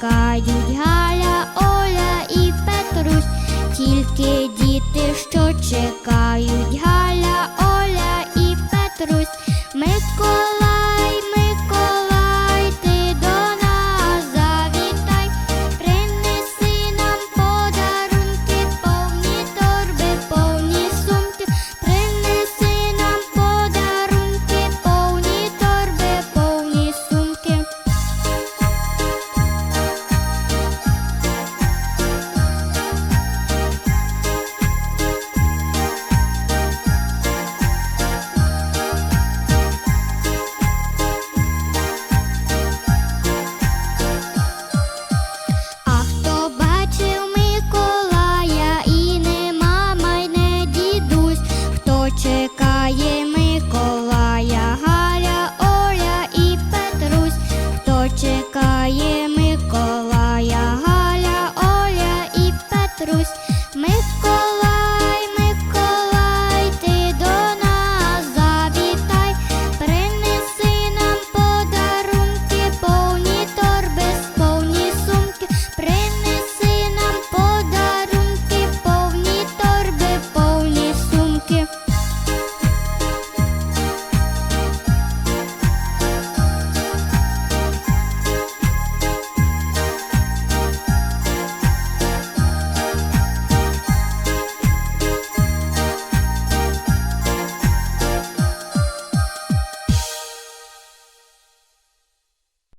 чекають Галя, Оля і Петрусь, тільки діти, що чекають Галя, Оля і Петрусь. Ми скоро